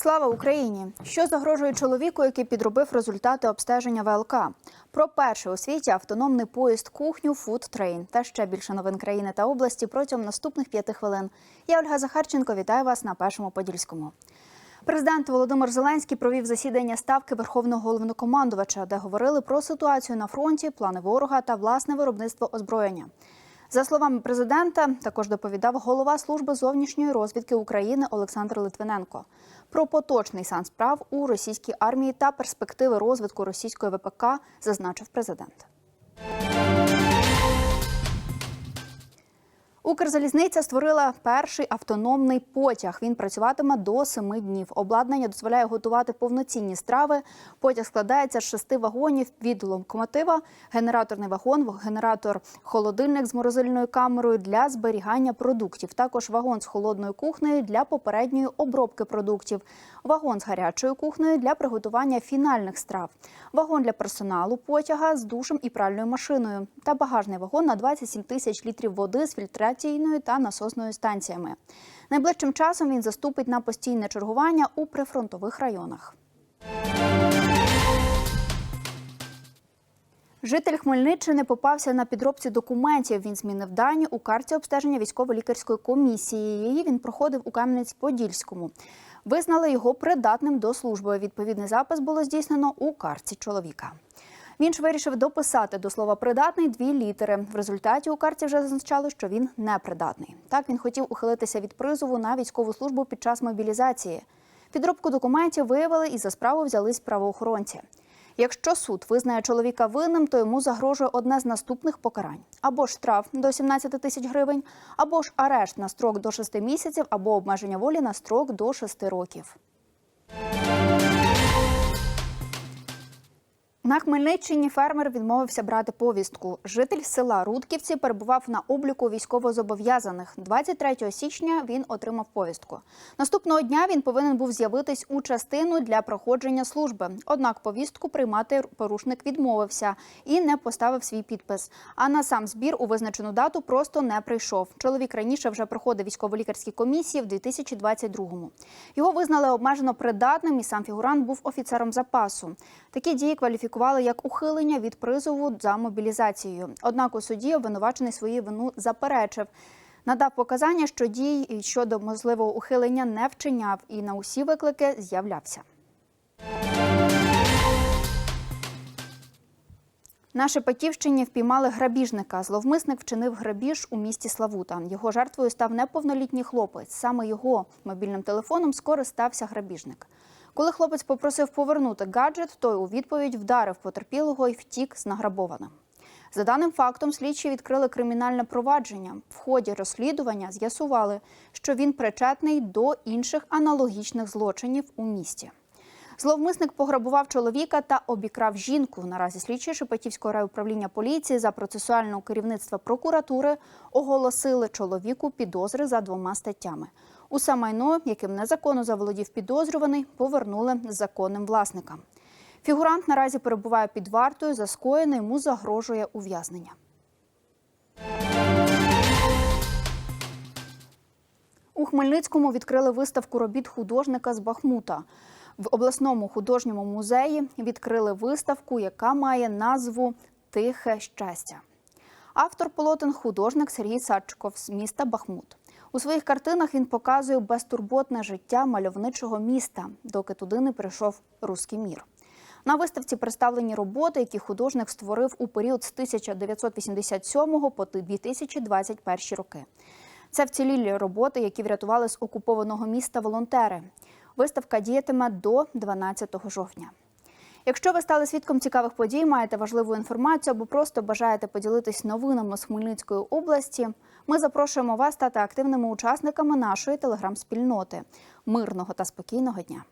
Слава Україні! Що загрожує чоловіку, який підробив результати обстеження ВЛК? Про перший у світі автономний поїзд кухню Train та ще більше новин країни та області протягом наступних п'яти хвилин. Я Ольга Захарченко. Вітаю вас на першому подільському. Президент Володимир Зеленський провів засідання ставки Верховного головнокомандувача, де говорили про ситуацію на фронті, плани ворога та власне виробництво озброєння. За словами президента, також доповідав голова служби зовнішньої розвідки України Олександр Литвиненко про поточний сан справ у російській армії та перспективи розвитку російської ВПК, зазначив президент. Укрзалізниця створила перший автономний потяг. Він працюватиме до семи днів. Обладнання дозволяє готувати повноцінні страви. Потяг складається з шести вагонів від локомотива, генераторний вагон, генератор холодильник з морозильною камерою для зберігання продуктів. Також вагон з холодною кухнею для попередньої обробки продуктів, вагон з гарячою кухнею для приготування фінальних страв, вагон для персоналу потяга з душем і пральною машиною та багажний вагон на 27 тисяч літрів води з фільтраційною та насосною станціями. Найближчим часом він заступить на постійне чергування у прифронтових районах. Житель Хмельниччини попався на підробці документів. Він змінив дані у карті обстеження військово-лікарської комісії. Її він проходив у Кам'янець-Подільському. Визнали його придатним до служби. Відповідний запис було здійснено у карті чоловіка. Він ж вирішив дописати до слова придатний дві літери. В результаті у карті вже зазначало, що він непридатний. Так він хотів ухилитися від призову на військову службу під час мобілізації. Підробку документів виявили і за справу взялись правоохоронці. Якщо суд визнає чоловіка винним, то йому загрожує одне з наступних покарань: або штраф до 17 тисяч гривень, або ж арешт на строк до 6 місяців, або обмеження волі на строк до 6 років. На Хмельниччині фермер відмовився брати повістку. Житель села Рудківці перебував на обліку військовозобов'язаних. 23 січня він отримав повістку. Наступного дня він повинен був з'явитись у частину для проходження служби. Однак повістку приймати порушник відмовився і не поставив свій підпис. А на сам збір у визначену дату просто не прийшов. Чоловік раніше вже проходив військово-лікарські комісії в 2022-му. Його визнали обмежено придатним, і сам фігурант був офіцером запасу. Такі дії кваліфікували як ухилення від призову за мобілізацією. Однак у суді обвинувачений свою вину заперечив. Надав показання, що дій щодо можливого ухилення не вчиняв і на усі виклики з'являвся. На Шепетівщині впіймали грабіжника. Зловмисник вчинив грабіж у місті Славута. Його жертвою став неповнолітній хлопець. Саме його мобільним телефоном скористався грабіжник. Коли хлопець попросив повернути гаджет, той у відповідь вдарив потерпілого і втік з награбованим. За даним фактом, слідчі відкрили кримінальне провадження. В ході розслідування з'ясували, що він причетний до інших аналогічних злочинів у місті. Зловмисник пограбував чоловіка та обікрав жінку. Наразі слідчі Шепетівського райуправління поліції за процесуального керівництва прокуратури оголосили чоловіку підозри за двома статтями. Усе майно, яким незаконно заволодів підозрюваний, повернули законним власникам. Фігурант наразі перебуває під вартою, за скоєне йому загрожує ув'язнення. У Хмельницькому відкрили виставку робіт художника з Бахмута. В обласному художньому музеї відкрили виставку, яка має назву Тихе щастя. Автор полотен художник Сергій Садчиков з міста Бахмут. У своїх картинах він показує безтурботне життя мальовничого міста, доки туди не прийшов руський мір. На виставці представлені роботи, які художник створив у період з 1987 по 2021 роки. Це вцілілі роботи, які врятували з окупованого міста волонтери. Виставка діятиме до 12 жовтня. Якщо ви стали свідком цікавих подій, маєте важливу інформацію або просто бажаєте поділитись новинами з Хмельницької області, ми запрошуємо вас стати активними учасниками нашої телеграм-спільноти. Мирного та спокійного дня.